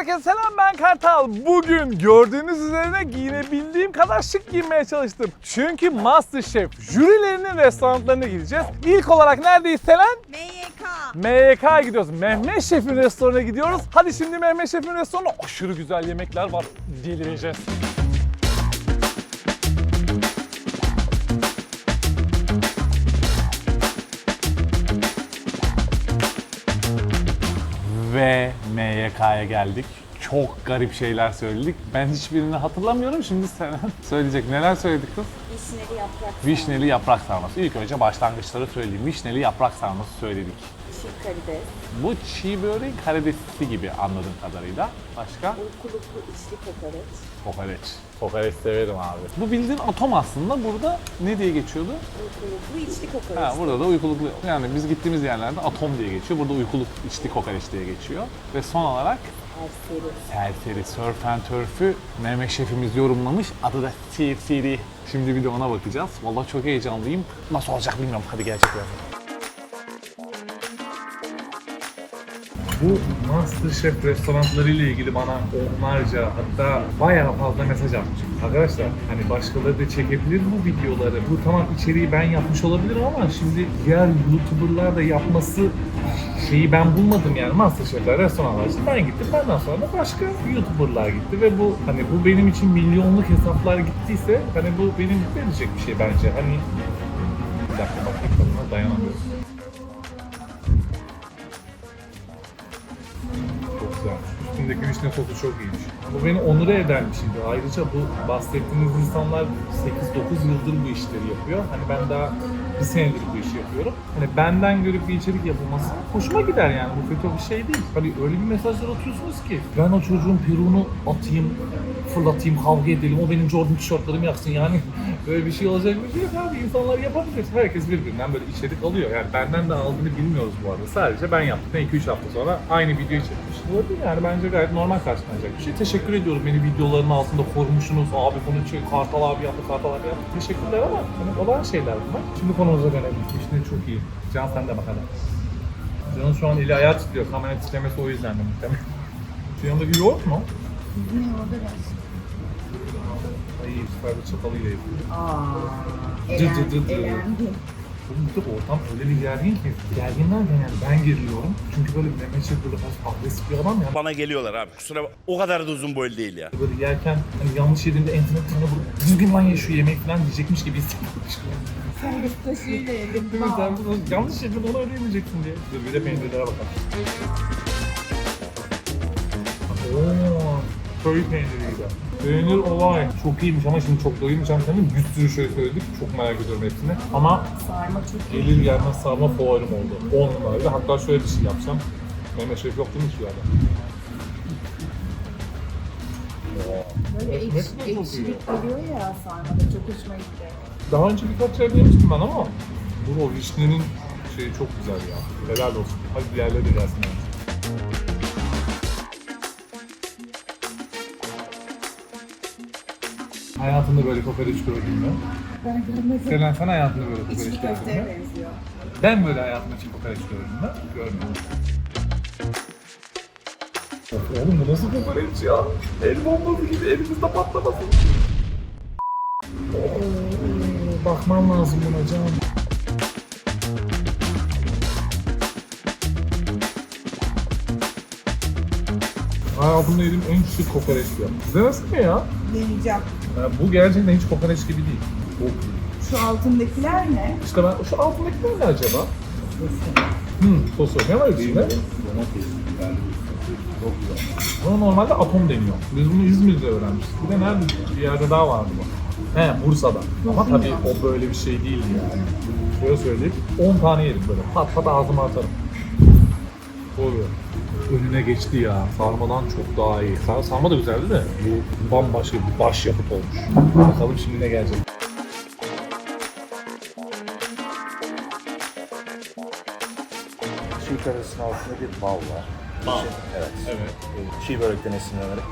herkese selam ben Kartal. Bugün gördüğünüz üzerine giyinebildiğim kadar şık giyinmeye çalıştım. Çünkü Masterchef jürilerinin restoranlarına gideceğiz. İlk olarak neredeyiz Selen? MYK. MYK'ya gidiyoruz. Mehmet Şef'in restoranına gidiyoruz. Hadi şimdi Mehmet Şef'in restoranında aşırı güzel yemekler var. Delireceğiz. MYK'ya geldik. Çok garip şeyler söyledik. Ben hiçbirini hatırlamıyorum. Şimdi sen söyleyecek. Neler söyledik kız? Vişneli yaprak. Vişneli yaprak sarması. İlk önce başlangıçları söyleyeyim. Vişneli yaprak sarması söyledik. Çiğ karides. Bu çiğ böreğin karidesli gibi anladığım kadarıyla. Başka? Uykuluklu içli kokoreç. Kokoreç. Kokoreç severim abi. Bu bildiğin atom aslında. Burada ne diye geçiyordu? Uykuluklu içli kokoreç. Ha, burada da uykuluklu. Yani biz gittiğimiz yerlerde atom diye geçiyor. Burada uykuluk içli kokoreç diye geçiyor. Ve son olarak Erseri. Serseri Surf and Turf'ü Mehmet Şefimiz yorumlamış. Adı da Serseri. Şimdi bir de ona bakacağız. Vallahi çok heyecanlıyım. Nasıl olacak bilmiyorum. Hadi gelecek Bu Masterchef restoranları ile ilgili bana onlarca hatta bayağı fazla mesaj atmış. Arkadaşlar hani başkaları da çekebilir bu videoları. Bu tamam içeriği ben yapmış olabilirim ama şimdi diğer YouTuber'lar da yapması şeyi ben bulmadım yani Masterchef'ler, restoranlar için ben gittim. Benden sonra da başka YouTuber'lar gitti ve bu hani bu benim için milyonluk hesaplar gittiyse hani bu benim mutlu edecek bir şey bence. Hani bir dakika bakayım dayanamıyorum. Üstündeki vişne sosu çok iyiymiş. Bu beni onure eden bir şeydi. Ayrıca bu bahsettiğiniz insanlar 8-9 yıldır bu işleri yapıyor. Hani ben daha bir senedir bu işi yapıyorum. Hani benden görüp bir içerik yapılması hoşuma gider yani. Bu kötü bir şey değil. Hani öyle bir mesajlar atıyorsunuz ki ben o çocuğun peruğunu atayım, fırlatayım, kavga edelim, o benim Jordan tişörtlerimi yaksın yani. Böyle bir şey olacak bir şey yok abi. İnsanlar yapabilir. Herkes birbirinden böyle içerik alıyor. Yani benden de aldığını bilmiyoruz bu arada. Sadece ben yaptım. 2-3 hafta sonra aynı videoyu çekmiş. Olabilir yani bence gayet normal karşılanacak bir şey. Teşekkür ediyorum beni videoların altında korumuşsunuz. Abi bunu çek, Kartal abi yaptı, Kartal abi yaptı. Teşekkürler ama hani olan şeyler bunlar. Şimdi konumuza dönelim. İşte çok iyi. Can sen de bakalım. Can'ın şu an eli ayağı titriyor. Kamera titremesi o yüzden de muhtemelen. Şu yanındaki yoğurt mu? Ne orada da? Sefer de çatalıyla yapıyor. Aa. Dı dı dı dı. Elendi. Oğlum bir de ortam öyle bir gergin ki. Gerginler yani ben geriliyorum. Çünkü böyle Mehmet Şef böyle biraz agresif bir adam ya. Bana geliyorlar abi. Kusura bak. O kadar da uzun boylu değil ya. Böyle yerken hani yanlış yediğinde entine tırna vurup düzgün lan ye şu yemeği falan diyecekmiş gibi hissediyormuş. Sen de taşıyla yedim. Değil mi? Sen bunu yanlış yedin onu öyle yemeyeceksin diye. Dur bir de peynirlere bakalım. Oo, köy peyniriydi. Peynir olay. Çok iyiymiş ama şimdi çok doyurmayacağım senin. Bir sürü şey söyledik. Çok merak ediyorum hepsini. Ama Sarma çok iyi. gelir gelmez sarma favorim oldu. 10 numaraydı. Hatta şöyle bir şey yapacağım. Mehmet Şef yok değil mi hiçbir yerde? Böyle Evet, ekş, hepsi de çok iyi. ekşilik geliyor ya sarmada. Çok hoşuma gitti. Daha önce birkaç yerde yemiştim ben ama bu o vişnenin şeyi çok güzel ya. Helal olsun. Hadi diğerleri de gelsin yani. Hayatında böyle kokoreç gördün mü? Ben görmedim. Selen sen hayatında böyle kokoreç İçli gördün köfteye mü? benziyor. Ben böyle hayatımda hiç kokoreç gördüm mü? Görmedim. Oğlum bu nasıl kokoreç ya? El bombası gibi elimizde patlamasın. Oo, bakmam lazım buna canım. Hayatımda yediğim en şık kokoreç ya. Denesene mi ya? Deneyeceğim. Bu gerçekten hiç kokoreç gibi değil. Bu. Şu altındakiler ne? İşte ben şu altındakiler ne acaba? Hmm, sosu. Ne var içinde? Domates, biber, çok güzel. Buna normalde atom deniyor. Biz bunu İzmir'de öğrenmiştik. Bir de nerede bir yerde daha vardı bu. He Bursa'da. Ama tabii o böyle bir şey değildi yani. Şöyle söyleyeyim. 10 tane yedim böyle. Pat pat ağzıma atarım. Oluyor. Önüne geçti ya. Sarmadan çok daha iyi. Sar sarma da güzeldi de bu bambaşka bir baş yapıt olmuş. Bakalım şimdi ne gelecek. Çiğ köftesinin altında bir bal var. Bal. İçin- evet. Evet. Çiğ börekten esinlenerek.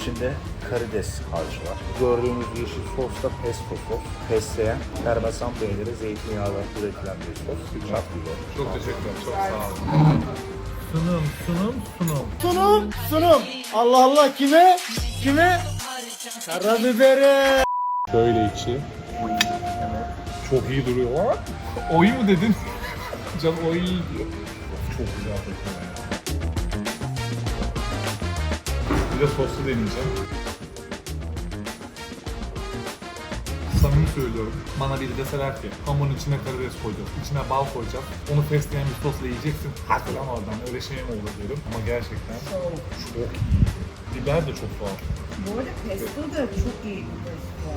İçinde karides harcı var. Gördüğünüz yeşil sos da pesto sos. Fesleğen, parmesan peyniri, zeytinyağıyla üretilen bir sos. Çat biber. Çok teşekkürler. Çok sağ olun. Sunum, sunum, sunum. Sunum, sunum. Allah Allah kime? Kime? Karabiberi. Şöyle içi. Çok iyi duruyor lan. Oy mu dedin? Can oy diyor. Çok güzel kokuyor. Bir de soslu deneyeceğim. Samimi söylüyorum. Bana biri deseler ki hamurun içine karides koyacağız, içine bal koyacağız, onu fesleğen bir sosla yiyeceksin. Hadi lan oradan öyle şey mi olur derim. Ama gerçekten çok iyi. Biber de çok tuhaf. Bu arada pesto da çok iyi bir pesto.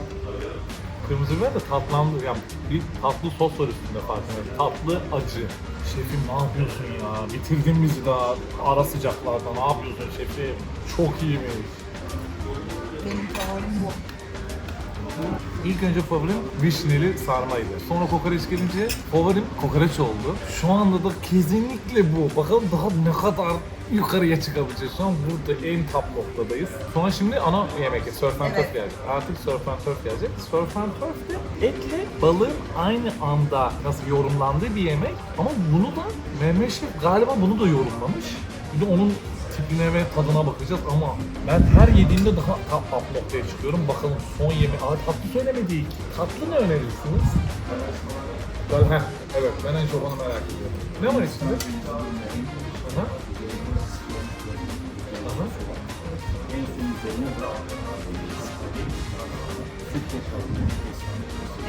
Kırmızı biber de tatlandı. Yani bir tatlı sos var üstünde farkında. Tatlı acı. Şefim ne yapıyorsun ya? Bitirdin bizi daha ara sıcaklarda. Ne yapıyorsun şefim? Çok iyiymiş. Benim favorim bu. İlk önce favorim vişneli sarmaydı. Sonra kokoreç gelince favorim kokoreç oldu. Şu anda da kesinlikle bu. Bakalım daha ne kadar yukarıya çıkabileceğiz. Şu an burada en top noktadayız. Sonra şimdi ana yemek surf and turf Evet. gelecek. Artık surf and turf gelecek. Surf and turf de etle balığın aynı anda nasıl yorumlandığı bir yemek. Ama bunu da Mehmet Şef galiba bunu da yorumlamış. Bir de onun tipine ve tadına bakacağız ama ben her yediğimde daha top top noktaya çıkıyorum. Bakalım son yemek. Aa tatlı söylemedik. Tatlı ne önerirsiniz? Ben, heh, evet ben en çok onu merak ediyorum. Ne var içinde? Aha. Aha.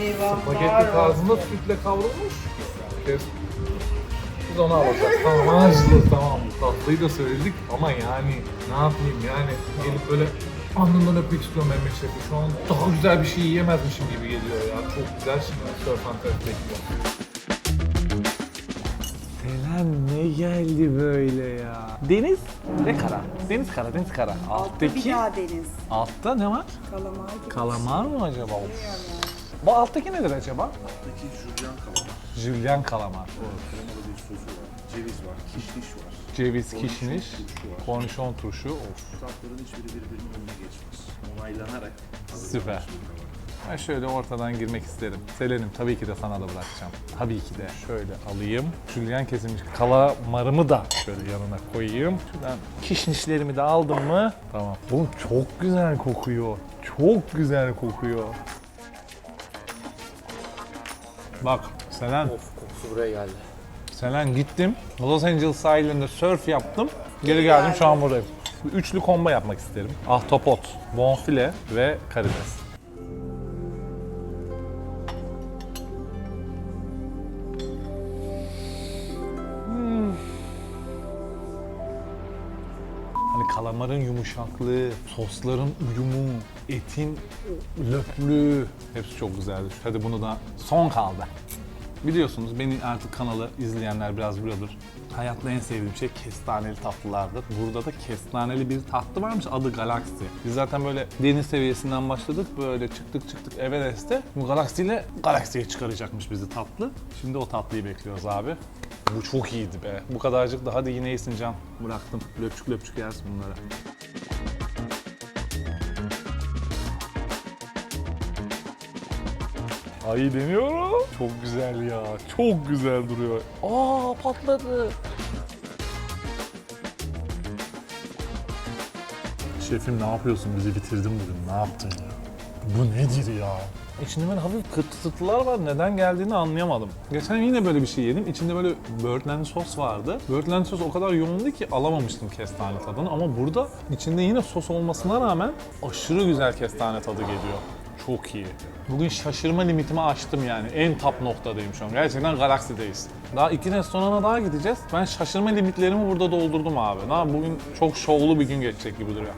Eyvah. Spagetti tarzında sütle kavrulmuş. Biz onu alacağız. Tamam anlaşılır tamam. Tatlıyı da söyledik ama yani ne yapayım yani gelip böyle alnından öpmek istiyorum Mehmet Şef'i. Şu an daha güzel bir şey yiyemezmişim gibi geliyor ya. Çok güzel şimdi Surf and Turf bekliyor. Selam ne geldi böyle ya? Deniz ve kara. Deniz kara, deniz kara. Altta bir Alttaki, daha deniz. altta ne var? Kalamar gibi. Kalamar mı acaba? Bilmiyorum yani. Bu alttaki nedir acaba? Alttaki jülyen kalamar. Jülyen kalamar. Sosu var. Ceviz var, kişniş var. Ceviz, Kornişon kişniş, turşu var. kornişon turşu. Of Tatların hiçbiri birbirinin önüne geçmez. Onaylanarak Süper. Ben şöyle ortadan girmek isterim. Selen'im tabii ki de sana da bırakacağım. Tabii ki de. Şöyle alayım. Jülyen kesilmiş kalamarımı da şöyle yanına koyayım. Şuradan kişnişlerimi de aldım mı? Tamam. Oğlum çok güzel kokuyor. Çok güzel kokuyor. Bak Selen. Kokusu buraya geldi. Selen gittim. Los Angeles sahillerinde surf yaptım. Geri geldim şu an buradayım. Bir Üçlü kombo yapmak isterim. Ahtapot, bonfile ve karides. Hmm. Hani kalamarın yumuşaklığı, sosların uyumu, etin löplüğü hepsi çok güzeldi. Hadi bunu da son kaldı. Biliyorsunuz beni artık kanalı izleyenler biraz biliyordur. Hayatta en sevdiğim şey kestaneli tatlılardır. Burada da kestaneli bir tatlı varmış adı Galaxy. Biz zaten böyle deniz seviyesinden başladık. Böyle çıktık çıktık Everest'te. Bu Galaxy ile Galaxy'ye çıkaracakmış bizi tatlı. Şimdi o tatlıyı bekliyoruz abi. Bu çok iyiydi be. Bu kadarcık da hadi yine iyisin Can. Bıraktım. Löpçük löpçük yersin bunları. Ay deniyorum. Çok güzel ya. Çok güzel duruyor. Aa patladı. Şefim ne yapıyorsun? Bizi bitirdin bugün. Ne yaptın ya? Bu nedir ya? İçinde böyle hafif kıtırtılar var. Neden geldiğini anlayamadım. Geçen yine böyle bir şey yedim. İçinde böyle böğürtlenli sos vardı. Böğürtlenli sos o kadar yoğundu ki alamamıştım kestane tadını. Ama burada içinde yine sos olmasına rağmen aşırı güzel kestane tadı geliyor. Çok iyi. Bugün şaşırma limitimi aştım yani. En top noktadayım şu an. Gerçekten galaksideyiz. Daha iki restorana daha gideceğiz. Ben şaşırma limitlerimi burada doldurdum abi. Daha bugün çok şovlu bir gün geçecek gibi duruyor.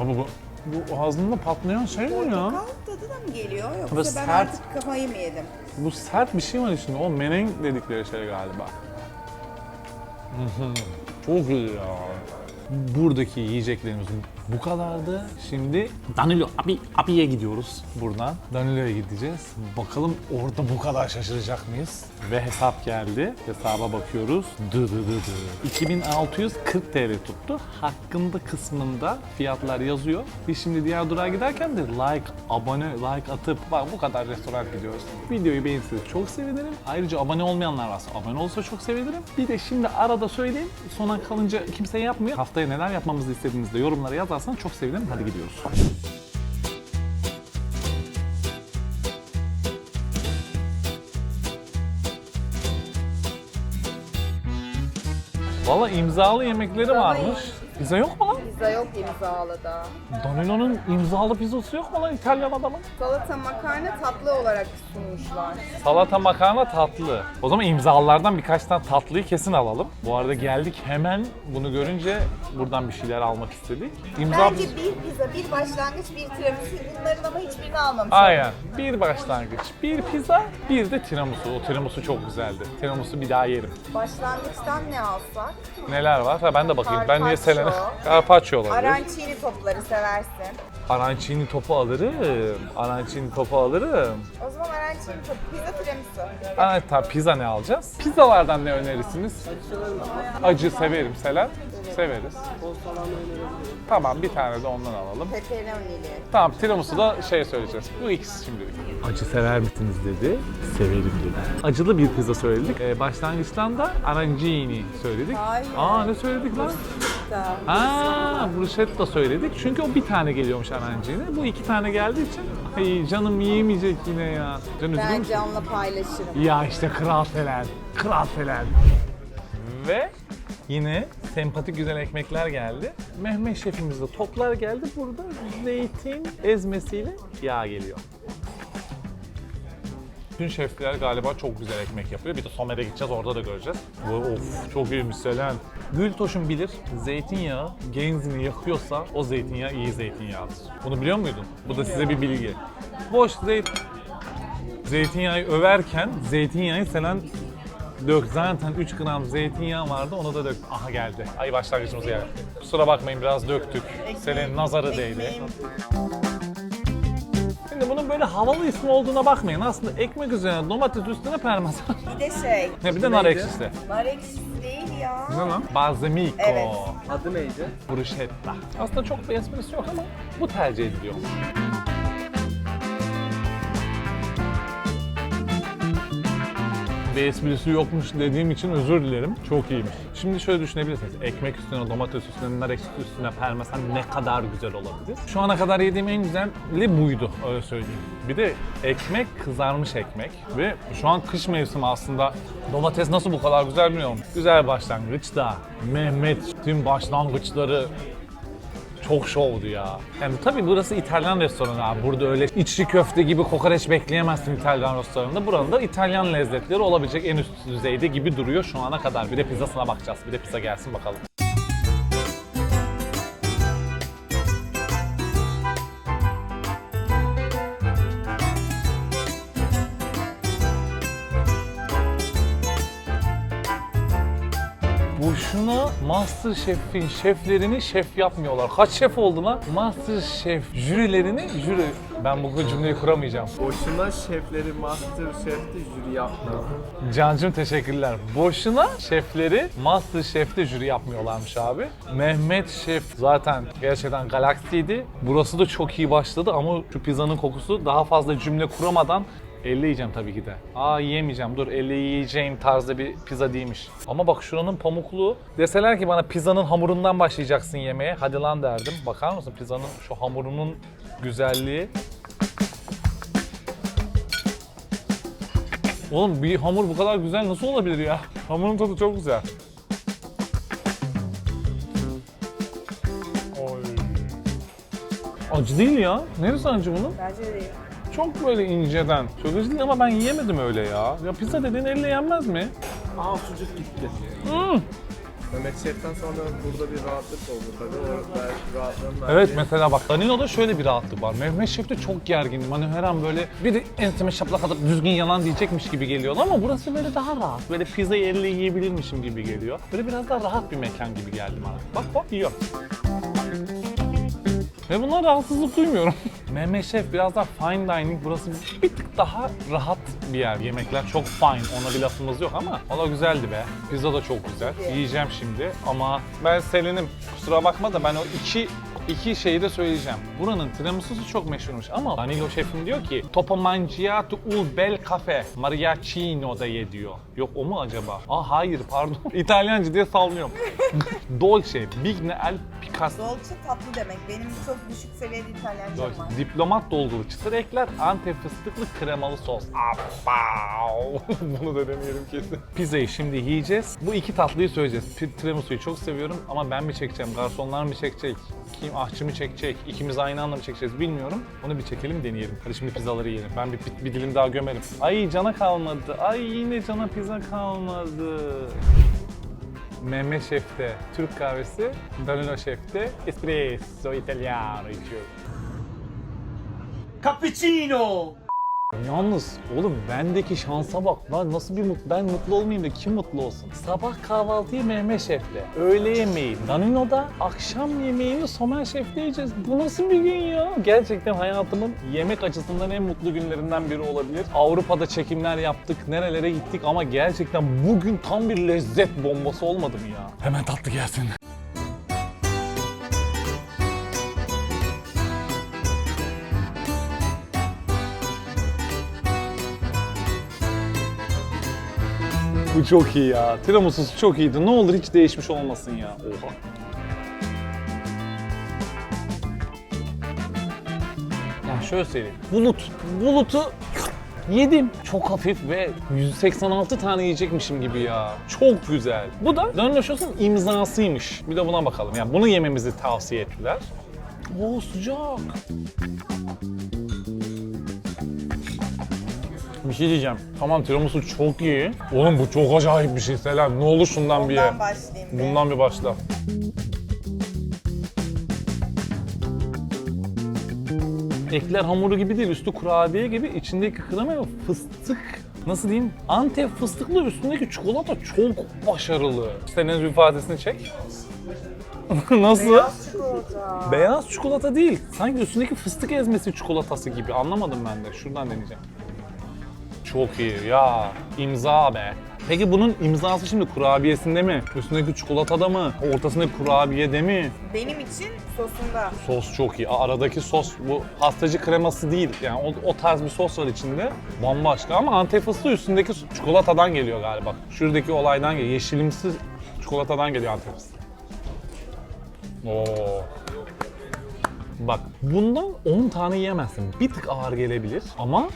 Abi bu, bu ağzında patlayan şey mi ya? Portakal tadı da mı geliyor yoksa Bu ben sert. artık kafayı mı yedim? Bu sert bir şey var içinde. O meneng dedikleri şey galiba. Çok iyi ya. Buradaki yiyeceklerimiz Bu kadardı. Şimdi Danilo abi abiye gidiyoruz buradan. Danilo'ya gideceğiz. Bakalım orada bu kadar şaşıracak mıyız? Ve hesap geldi. Hesaba bakıyoruz. Dı dı dı dı. 2640 TL tuttu. Hakkında kısmında fiyatlar yazıyor. Biz şimdi diğer durağa giderken de like, abone, like atıp bak bu kadar restoran gidiyoruz. Videoyu beğenirseniz çok sevinirim. Ayrıca abone olmayanlar varsa abone olsa çok sevinirim. Bir de şimdi arada söyleyeyim. Sona kalınca kimse yapmıyor. Haftaya neler yapmamızı istediğinizde yorumlara yazarsanız çok sevinirim. Hadi gidiyoruz. Valla imzalı yemekleri varmış. Pizza yok mu lan? Pizza yok imzalı da. Danilo'nun imzalı pizzası yok mu lan İtalyan adamın? Salata makarna tatlı olarak sunmuşlar. Salata makarna tatlı. O zaman imzalılardan birkaç tane tatlıyı kesin alalım. Bu arada geldik hemen bunu görünce buradan bir şeyler almak istedik. İmza Bence bir pizza, bir başlangıç, bir tiramisu. Bunların ama hiçbirini almamışlar. Aynen. Bir başlangıç, bir pizza, bir de tiramisu. O tiramisu çok güzeldi. Tiramisu bir daha yerim. Başlangıçtan ne alsak? Neler var? Ha, ben de bakayım. Ben niye Carpaccio. Selena? Carpaccio olabilir. Arancini topları seversin. Arancini topu alırım. Arancini topu alırım. O zaman arancini topu, pizza tiramisu. Aa, tamam pizza ne alacağız? Pizzalardan ne önerirsiniz? Acı severim Selen. Severiz. Tamam bir tane de ondan alalım. Pepperonili. Tamam tiramisu da şey söyleyeceğiz. Bu ikisi şimdilik. Acı sever misiniz dedi. Severim dedi. Acılı bir pizza söyledik. Ee, başlangıçtan da arancini söyledik. Hayır. Aa ne söyledik lan? Aa bruschetta söyledik. Çünkü o bir tane geliyormuş arancini. Bu iki tane geldiği için ay canım yiyemeyecek yine ya. Can Ben müsün? Can'la paylaşırım. Ya işte kral Selen. Kral Selen. Ve yine sempatik güzel ekmekler geldi. Mehmet şefimiz de toplar geldi. Burada zeytin ezmesiyle yağ geliyor. Bütün şefler galiba çok güzel ekmek yapıyor. Bir de Somer'e gideceğiz orada da göreceğiz. Of çok iyiymiş Selen. Gültoş'un bilir zeytinyağı genzini yakıyorsa o zeytinyağı iyi zeytinyağıdır. Bunu biliyor muydun? Bu da size bir bilgi. Boş zeyt zeytinyağı överken zeytinyağı Selen dök. Zaten 3 gram zeytinyağı vardı onu da dök. Aha geldi. Ay başlangıcımız geldi. Kusura bakmayın biraz döktük. Selen'in nazarı değdi. Şimdi bunun böyle havalı ismi olduğuna bakmayın. Aslında ekmek üzerine domates üstüne parmesan. bir de şey, ne bir de nar ekşisi. nar ekşisi değil ya. Ne lan? Balsamico. Evet. Adı neydi? Bruschetta. Aslında çok bir esprisi yok ama bu tercih ediliyor. Bir esprisi yokmuş dediğim için özür dilerim. Çok iyiymiş. Şimdi şöyle düşünebilirsiniz. Ekmek üstüne, domates üstüne, nar ekşisi üstüne parmesan ne kadar güzel olabilir. Şu ana kadar yediğim en güzeli buydu öyle söyleyeyim. Bir de ekmek kızarmış ekmek ve şu an kış mevsimi aslında domates nasıl bu kadar güzel bilmiyorum. Güzel başlangıç da Mehmet tüm başlangıçları çok şovdu ya. Yani tabii burası İtalyan restoranı abi. Burada öyle içli köfte gibi kokoreç bekleyemezsin İtalyan restoranında. Buranın da İtalyan lezzetleri olabilecek en üst düzeyde gibi duruyor şu ana kadar. Bir de pizzasına bakacağız. Bir de pizza gelsin bakalım. Boşuna Masterchef'in şeflerini şef yapmıyorlar. Kaç şef oldu lan? Masterchef jürilerini jüri... Ben bu cümleyi kuramayacağım. Boşuna şefleri Master Chef'te jüri yapmıyor. Cancım teşekkürler. Boşuna şefleri Masterchef'te jüri yapmıyorlarmış abi. Mehmet Şef zaten gerçekten galaksiydi. Burası da çok iyi başladı ama şu pizzanın kokusu daha fazla cümle kuramadan Elle yiyeceğim tabii ki de. Aa yiyemeyeceğim dur elle yiyeceğim tarzda bir pizza değilmiş. Ama bak şuranın pamukluğu. Deseler ki bana pizzanın hamurundan başlayacaksın yemeye. Hadi lan derdim. Bakar mısın pizzanın şu hamurunun güzelliği. Oğlum bir hamur bu kadar güzel nasıl olabilir ya? Hamurun tadı çok güzel. Oy. Acı değil ya. Neresi acı bunun? Bence de değil. Çok böyle inceden. Çok acı değil ama ben yiyemedim öyle ya. Ya pizza dediğin elle yenmez mi? Aa sucuk gitti. Hmm. Mehmet Şef'ten sonra burada bir rahatlık oldu tabii. O ver- rahatlığın Evet mesela bak Danilo'da şöyle bir rahatlık var. Mehmet Şef'te çok gergindim. Hani her an böyle bir enseme şaplak atıp düzgün yalan diyecekmiş gibi geliyordu ama burası böyle daha rahat. Böyle pizzayı elle yiyebilirmişim gibi geliyor. Böyle biraz daha rahat bir mekan gibi geldi bana. Bak bak yiyor. Ve bundan rahatsızlık duymuyorum. Mehmet Şef biraz daha fine dining. Burası bir tık daha rahat bir yer. Yemekler çok fine. Ona bir lafımız yok ama valla güzeldi be. Pizza da çok güzel. Yiyeceğim şimdi ama ben Selin'im. Kusura bakma da ben o iki İki şeyi de söyleyeceğim. Buranın tiramisu'su çok meşhurmuş ama Danilo şefim diyor ki Topo mangiato ul bel cafe mariachino da ye diyor. Yok o mu acaba? Aa hayır pardon. İtalyanca diye sallıyorum. Dolce, Bigne el Picasso. Dolce tatlı demek. Benim çok düşük seviyede İtalyancam var. Diplomat dolgulu çıtır ekler, antep fıstıklı kremalı sos. Abav! Bunu da deneyelim kesin. Pizzayı şimdi yiyeceğiz. Bu iki tatlıyı söyleyeceğiz. Tiramisu'yu çok seviyorum ama ben mi çekeceğim, garsonlar mı çekecek, kim ahçı mı çekecek, ikimiz aynı anda mı çekeceğiz bilmiyorum. Onu bir çekelim deneyelim. Hadi şimdi pizzaları yiyelim. Ben bir, bir, bir dilim daha gömerim. Ay cana kalmadı. Ay yine cana pizza kalmadı. Mehmet Şef'te Türk kahvesi, Danilo Şef'te espresso italiano içiyor. Cappuccino! Yalnız oğlum bendeki şansa bak lan nasıl bir mutlu ben mutlu olmayayım da kim mutlu olsun? Sabah kahvaltıyı Mehmet Şef'le, öğle yemeği Danino'da, akşam yemeğini Somer Şef'le yiyeceğiz. Bu nasıl bir gün ya? Gerçekten hayatımın yemek açısından en mutlu günlerinden biri olabilir. Avrupa'da çekimler yaptık, nerelere gittik ama gerçekten bugün tam bir lezzet bombası olmadı mı ya? Hemen tatlı gelsin. Bu çok iyi ya. Tiramisu'su çok iyiydi. Ne olur hiç değişmiş olmasın ya. Oha. Ya şöyle söyleyeyim. Bulut. Bulutu yedim. Çok hafif ve 186 tane yiyecekmişim gibi ya. Çok güzel. Bu da Dönloşos'un imzasıymış. Bir de buna bakalım. Yani bunu yememizi tavsiye ettiler. Oo sıcak. Şey diyeceğim. Tamam tiramisu çok iyi. Oğlum bu çok acayip bir şey Selen. Ne olur şundan bir ye. Başlayayım. bir. Bundan bir başla. Ekler hamuru gibi değil, üstü kurabiye gibi, içindeki krema ve fıstık. Nasıl diyeyim? Antep fıstıklı üstündeki çikolata çok başarılı. Senin ifadesini çek. Nasıl? Beyaz çikolata. Beyaz çikolata değil. Sanki üstündeki fıstık ezmesi çikolatası gibi. Anlamadım ben de. Şuradan deneyeceğim. Çok iyi ya. imza be. Peki bunun imzası şimdi kurabiyesinde mi? Üstündeki çikolatada mı? Ortasındaki kurabiyede mi? Benim için sosunda. Sos çok iyi. Aradaki sos bu pastacı kreması değil. Yani o, o tarz bir sos var içinde. Bambaşka ama antep fıstığı üstündeki çikolatadan geliyor galiba. Şuradaki olaydan geliyor. Yeşilimsi çikolatadan geliyor antep fıstığı. Oo. Bak bundan 10 tane yiyemezsin. Bir tık ağır gelebilir ama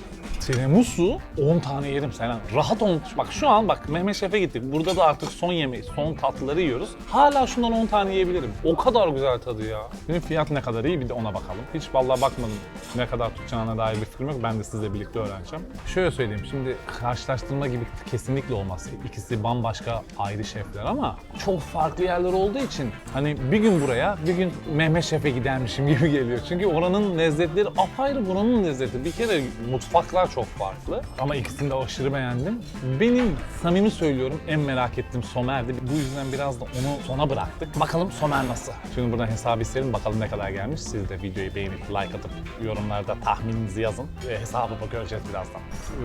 tiramisu 10 tane yerim Selen. Rahat 10. Bak şu an bak Mehmet Şef'e gittik. Burada da artık son yemeği, son tatlıları yiyoruz. Hala şundan 10 tane yiyebilirim. O kadar güzel tadı ya. Şimdi fiyat ne kadar iyi bir de ona bakalım. Hiç vallahi bakmadım ne kadar tutacağına dair bir fikrim yok. Ben de sizle birlikte öğreneceğim. Şöyle söyleyeyim şimdi karşılaştırma gibi kesinlikle olmaz. İkisi bambaşka ayrı şefler ama çok farklı yerler olduğu için hani bir gün buraya bir gün Mehmet Şef'e gidermişim gibi geliyor. Çünkü oranın lezzetleri apayrı buranın lezzeti. Bir kere mutfaklar çok farklı ama ikisini de aşırı beğendim. Benim samimi söylüyorum en merak ettiğim Somer'di. Bu yüzden biraz da onu sona bıraktık. Bakalım Somer nasıl? Şimdi buradan hesabı isterim bakalım ne kadar gelmiş. Siz de videoyu beğenip like atıp yorumlarda tahmininizi yazın ve hesabı da göreceğiz birazdan.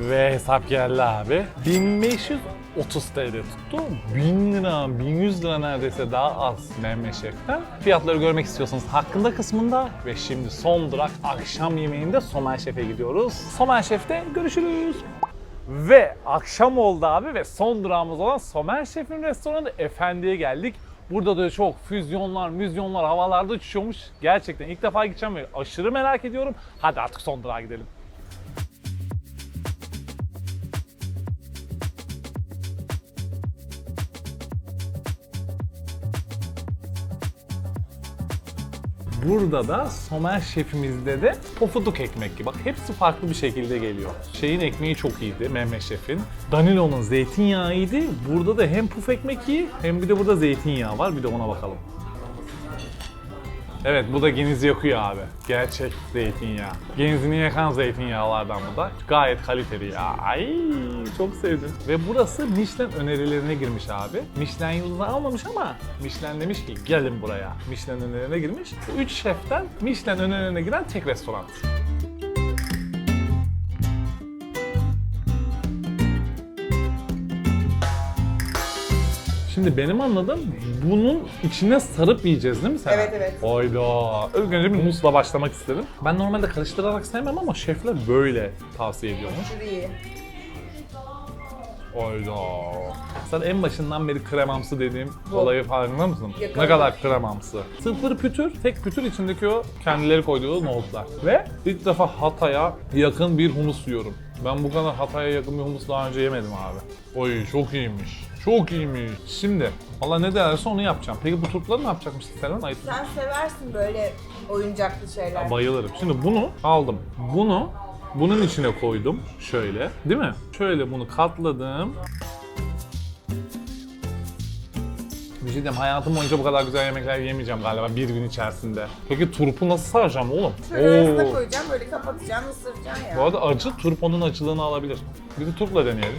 Ve hesap geldi abi. 1530 TL tuttu. 1000 lira, 1100 lira neredeyse daha az Mehmet Şef'ten. Fiyatları görmek istiyorsanız hakkında kısmında ve şimdi son durak akşam yemeğinde Somer Şef'e gidiyoruz. Somer Şef'te görüşürüz. Ve akşam oldu abi ve son durağımız olan Somer Şef'in restoranı Efendi'ye geldik. Burada da çok füzyonlar, müzyonlar havalarda uçuşuyormuş. Gerçekten ilk defa gideceğim ve aşırı merak ediyorum. Hadi artık son durağa gidelim. Burada da Somer şefimizde de pofuduk ekmek gibi. Bak hepsi farklı bir şekilde geliyor. Şeyin ekmeği çok iyiydi Mehmet şefin. Danilo'nun zeytinyağıydı. Burada da hem puf ekmek iyi hem bir de burada zeytinyağı var. Bir de ona bakalım. Evet bu da genizi yakıyor abi. Gerçek zeytinyağı. Genizini yakan zeytinyağlardan bu da. Gayet kaliteli ya. Ay çok sevdim. Ve burası Michelin önerilerine girmiş abi. Michelin yıldızı almamış ama Michelin demiş ki gelin buraya. Michelin önerilerine girmiş. Bu üç şeften Michelin önerilerine giren tek restoran. Şimdi benim anladığım bunun içine sarıp yiyeceğiz değil mi sen? Evet, evet. Hayda. İlk önce bir musla başlamak istedim. Ben normalde karıştırarak sevmem ama şefler böyle tavsiye ediyormuş. Aşırı iyi. Hayda. Sen en başından beri kremamsı dediğim olayı farkında mısın? Yakaladım. Ne kadar kremamsı. Sıfır pütür, tek pütür içindeki o kendileri koyduğu nohutlar. Ve ilk defa Hatay'a yakın bir humus yiyorum. Ben bu kadar Hatay'a yakın bir humus daha önce yemedim abi. Oy çok iyiymiş. Çok iyiymiş. Şimdi Allah ne derse onu yapacağım. Peki bu turpları ne yapacakmışsın Selen? Ayıp. Sen seversin böyle oyuncaklı şeyler. Bayılırım. Şimdi bunu aldım. Bunu bunun içine koydum. Şöyle. Değil mi? Şöyle bunu katladım. Bir şey diyeyim, hayatım boyunca bu kadar güzel yemekler yemeyeceğim galiba bir gün içerisinde. Peki turpu nasıl saracağım oğlum? Şöyle arasına Oo. koyacaksın böyle kapatacaksın ısıracaksın ya. Bu arada acı turp onun acılığını alabilir. Bir de turpla deneyelim.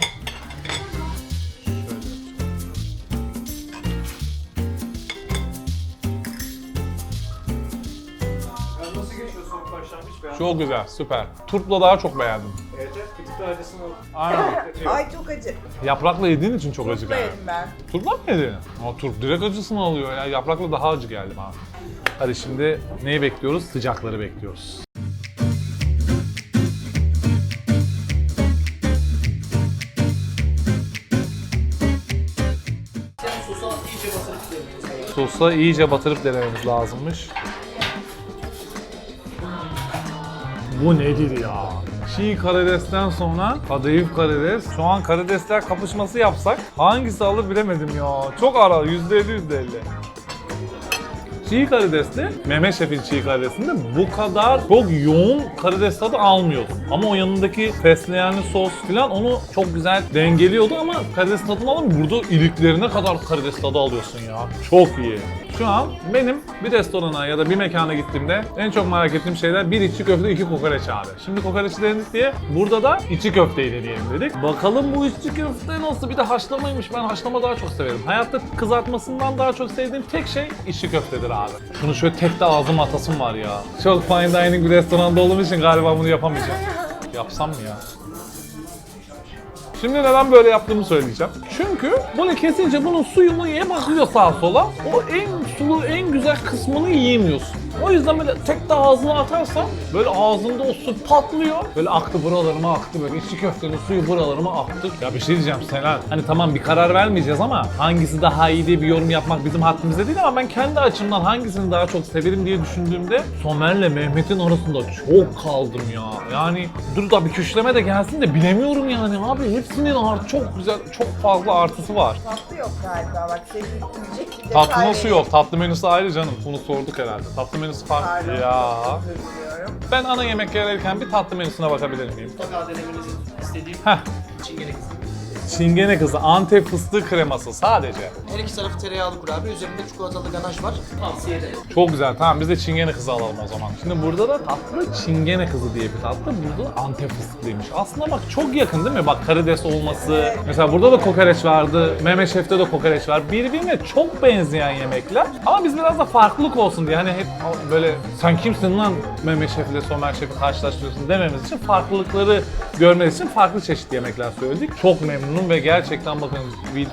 Çok güzel, süper. Turpla daha çok beğendim. Evet evet bir tık daha acısını aldım. Aynen. Ay çok acı. Yaprakla yediğin için çok acı Turpla geldi. yedim ben. Turpla mı yedin? Ama turp direkt acısını alıyor ya. Yaprakla daha acı geldi bana. Hadi şimdi neyi bekliyoruz? Sıcakları bekliyoruz. Sosa iyice batırıp denememiz lazımmış. Bu nedir ya? Çiğ karidesten sonra kadayıf karides. Şu an karidesler kapışması yapsak hangisi alır bilemedim ya. Çok ara %50 %50. Çiğ karidesli, Mehmet Şef'in çiğ karidesinde bu kadar çok yoğun karides tadı almıyordum. Ama o yanındaki fesleğenli sos falan onu çok güzel dengeliyordu ama karides tadını alın burada iliklerine kadar karides tadı alıyorsun ya. Çok iyi. Şu an benim bir restorana ya da bir mekana gittiğimde en çok merak ettiğim şeyler bir içi köfte, iki kokoreç abi. Şimdi kokoreçi denedik diye burada da içi köfteyi deneyelim dedik. Bakalım bu içi köfte nasıl? Bir de haşlamaymış. Ben haşlama daha çok severim. Hayatta kızartmasından daha çok sevdiğim tek şey içi köftedir abi. Şunu şöyle tek de ağzıma atasım var ya. Çok fine dining bir restoranda olduğum için galiba bunu yapamayacağım. Yapsam mı ya? Şimdi neden böyle yaptığımı söyleyeceğim. Çünkü bunu kesince bunun suyunu ye bakıyor sağa sola. O en sulu, en güzel kısmını yiyemiyorsun. O yüzden böyle tek de ağzına atarsan böyle ağzında o su patlıyor. Böyle aktı buralarıma aktı böyle içi köftenin suyu buralarıma aktı. Ya bir şey diyeceğim Selen. Hani tamam bir karar vermeyeceğiz ama hangisi daha iyi diye bir yorum yapmak bizim haddimizde değil ama ben kendi açımdan hangisini daha çok severim diye düşündüğümde Somer'le Mehmet'in arasında çok kaldım ya. Yani dur da bir köşeleme de gelsin de bilemiyorum yani abi. Hepsinin art çok güzel, çok fazla artısı var. Tatlı yok galiba bak senin yiyecek bir Tatlı detay nasıl yok? Tatlı menüsü ayrı canım. Bunu sorduk herhalde. Tatlı menüsü farklı. Pardon. Ya. Özür diliyorum. Ben ana yemek yerken bir tatlı menüsüne bakabilir miyim? mutlaka denemenizi istediğim Heh. çingene kızı. Çingene kızı, Antep fıstığı kreması sadece. Her iki tarafı tereyağlı kurabiye, üzerinde çikolatalı ganaj var. Tavsiye ederim. Çok güzel. Tamam biz de çingene kızı alalım o zaman. Şimdi burada da tatlı çingene kızı diye bir tatlı. Burada da Antep fıstıklıymış. Aslında bak çok yakın değil mi? Bak karides olması. Mesela burada da kokoreç vardı. Mehmet Şef'te de kokoreç var. Birbirine çok benzeyen yemekler. Ama biz biraz da farklılık olsun diye hani hep böyle sen kimsin lan Mehmet Şef'le Somer Şef'i karşılaştırıyorsun dememiz için farklılıkları görmeniz için farklı çeşitli yemekler söyledik. Çok memnunum ve gerçekten bakın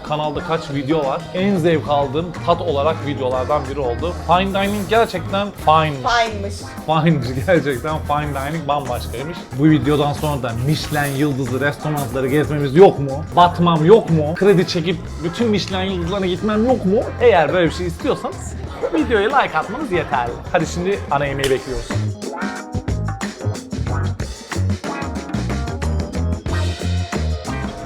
kanalda kaç video var. En zevk aldığım tat olarak videolardan biri oldu. Fine dining gerçekten fine'mış. Fine'mış. Fine'miş gerçekten fine dining bambaşkaymış. Bu videodan sonra da Michelin yıldızı restoranları gezmemiz yok mu? Batmam yok mu? Kredi çekip bütün Michelin yıldızlarına gitmem yok mu? Eğer böyle bir şey istiyorsanız videoya like atmanız yeterli. Hadi şimdi ana yemeği bekliyoruz.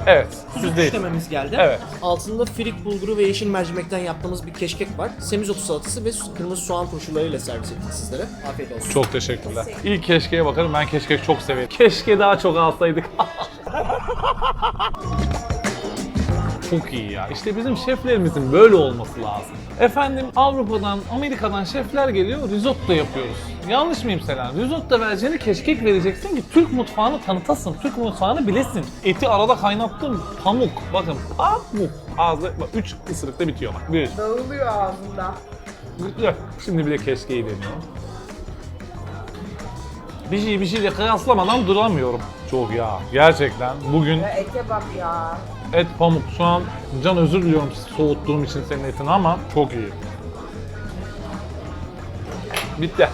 Evet, sizdeyiz. Üçlememiz geldi. Evet. Altında firik bulguru ve yeşil mercimekten yaptığımız bir keşkek var. Semizotu salatası ve kırmızı soğan turşularıyla servis ettik sizlere. Afiyet olsun. Çok teşekkürler. İlk keşkeye bakarım. Ben keşkek çok severim. Keşke daha çok alsaydık. çok iyi ya. İşte bizim şeflerimizin böyle olması lazım. Efendim Avrupa'dan, Amerika'dan şefler geliyor, risotto yapıyoruz. Yanlış mıyım Selen? Risotto vereceğini keşkek vereceksin ki Türk mutfağını tanıtasın, Türk mutfağını bilesin. Eti arada kaynattım, pamuk. Bakın pamuk. Ağzı, bak 3 ısırıkta bitiyor bak. Bir, Dağılıyor ağzında. Şimdi bir de keşkeyi deniyorum. Bir şey bir şeyle kıyaslamadan duramıyorum. Çok ya. Gerçekten bugün Ve ete bak ya. Et pamuk. Şu an can özür diliyorum soğuttuğum için senin etini ama çok iyi. Bitti.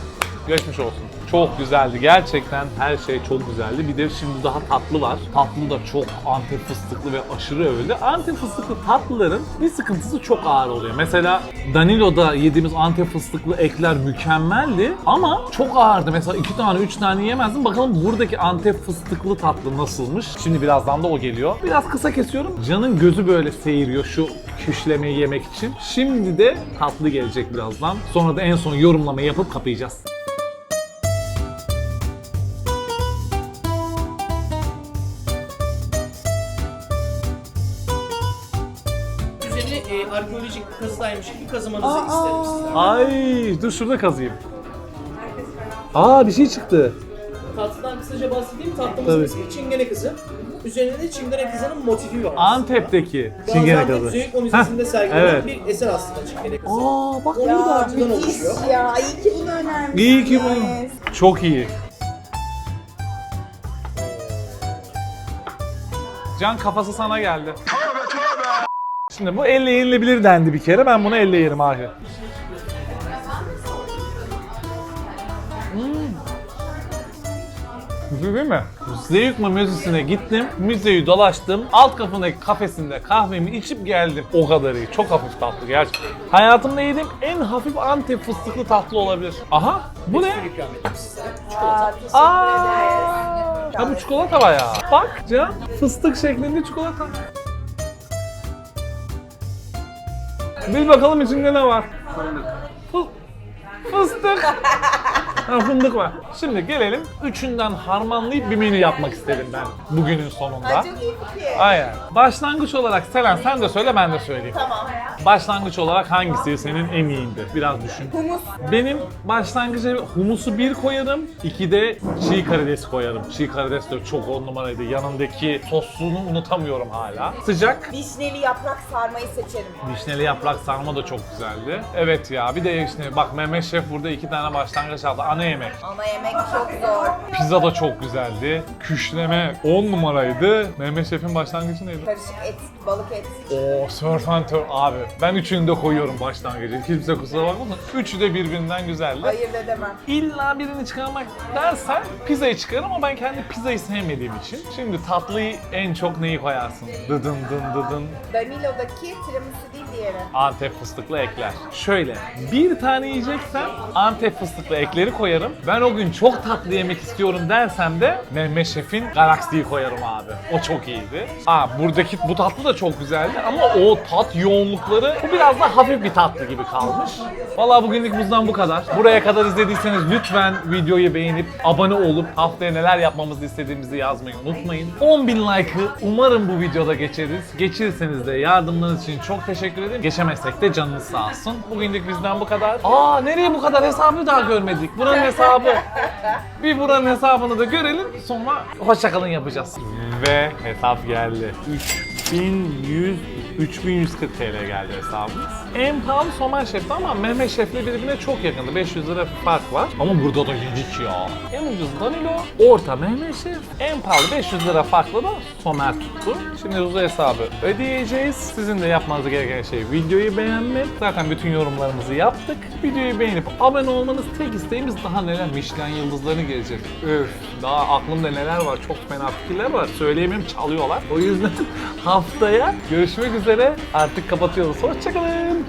Geçmiş olsun. Çok güzeldi. Gerçekten her şey çok güzeldi. Bir de şimdi daha tatlı var. Tatlı da çok antep fıstıklı ve aşırı övüldü. Antep fıstıklı tatlıların bir sıkıntısı çok ağır oluyor. Mesela Danilo'da yediğimiz antep fıstıklı ekler mükemmeldi ama çok ağırdı. Mesela iki tane, üç tane yemezdim. Bakalım buradaki antep fıstıklı tatlı nasılmış? Şimdi birazdan da o geliyor. Biraz kısa kesiyorum. Canın gözü böyle seyiriyor şu küşlemeyi yemek için. Şimdi de tatlı gelecek birazdan. Sonra da en son yorumlamayı yapıp kapayacağız. Kazıdaymış gibi kazımanızı isteriz. Ay dur şurada kazıyım. Aa bir şey çıktı. Tatlıdan kısaca bahsedeyim. Tatlımızın Tabii. ismi Çingene Kızı. Üzerinde de Çingene Kızı'nın motifi var. Antep'teki çingene Gaziantep kazı. Zeyko Müzesi'nde sergilenen evet. bir eser aslında Çingene Kızı. Aa bak Onu burada. da artıdan Müthiş oluşuyor. ya. İyi ki bunu önermişsiniz. İyi ki bu. Çok iyi. Can kafası sana geldi. Şimdi bu elle yenilebilir dendi bir kere. Ben bunu elle yerim abi. Bir şey değil mi? Zeyukma Müzesi'ne gittim, müzeyi dolaştım. Alt kapındaki kafesinde kahvemi içip geldim. O kadar iyi. Çok hafif tatlı gerçekten. Hayatımda yediğim en hafif Antep fıstıklı tatlı olabilir. Aha, bu ne? Aa. Ha bu çikolata bayağı. Bak Can, fıstık şeklinde çikolata. Bil bakalım içinde ne var? Fındık. Fıstık. Ha, fındık var. Şimdi gelelim üçünden harmanlayıp bir menü yapmak istedim ben bugünün sonunda. Ay çok iyi fikir. Aynen. Başlangıç olarak Selen sen de söyle ben de söyleyeyim. Tamam. Başlangıç olarak hangisi senin en iyiydi? Biraz düşün. Humus. Benim başlangıçta humusu bir koyarım, iki de çiğ karides koyarım. Çiğ karides de çok on numaraydı. Yanındaki sosunu unutamıyorum hala. Sıcak. Vişneli yaprak sarmayı seçerim. Vişneli yaprak sarma da çok güzeldi. Evet ya bir de işte bak Mehmet Şef burada iki tane başlangıç aldı. Ana yemek. Ana yemek çok zor. Pizza da çok güzeldi. Küşleme 10 numaraydı. Mehmet Şef'in başlangıcı neydi? Karışık et, balık et. Oo, surf and turf abi. Ben üçünü de koyuyorum başlangıcı. Kimse kusura bakmasın. Üçü de birbirinden güzeldi. Ayırt edemem. İlla birini çıkarmak dersen pizzayı çıkarım ama ben kendi pizzayı sevmediğim için. Şimdi tatlıyı en çok neyi koyarsın? Dıdın dın dıdın. Danilo'daki tiramisu değil diğeri. Antep fıstıklı ekler. Şöyle bir tane yiyeceksem Antep fıstıklı ekleri koyarım. Ben o gün çok tatlı yemek istiyorum dersem de Mehmet Şef'in Galaxy'yi koyarım abi. O çok iyiydi. Aa buradaki bu tatlı da çok güzeldi ama o tat yoğunlukları bu biraz da hafif bir tatlı gibi kalmış. Vallahi bugünlük bizden bu kadar. Buraya kadar izlediyseniz lütfen videoyu beğenip abone olup haftaya neler yapmamızı istediğimizi yazmayı unutmayın. 10.000 like'ı umarım bu videoda geçeriz. Geçirirseniz de yardımlarınız için çok teşekkür ederim. Geçemezsek de canınız sağ olsun. Bugünlük bizden bu kadar. Aa nereye bu kadar hesabı daha görmedik. Buranın hesabı. Bir buranın hesabını da görelim. Sonra hoşçakalın yapacağız. Ve hesap geldi. 3100 3140 TL geldi hesabımız. En pahalı Somer Şef'ti ama Mehmet Şef'le birbirine çok yakındı. 500 lira fark var. Ama burada da yedik ya. En ucuz Danilo, orta Mehmet Şef. En pahalı 500 lira farklı da Somer tuttu. Şimdi huzur hesabı ödeyeceğiz. Sizin de yapmanız gereken şey videoyu beğenmek. Zaten bütün yorumlarımızı yaptık. Videoyu beğenip abone olmanız tek isteğimiz daha neler Michelin yıldızlarını gelecek. Öf daha aklımda neler var çok fena fikirler var. Söyleyemiyorum çalıyorlar. O yüzden haftaya görüşmek üzere. Artık kapatıyoruz. Hoşçakalın.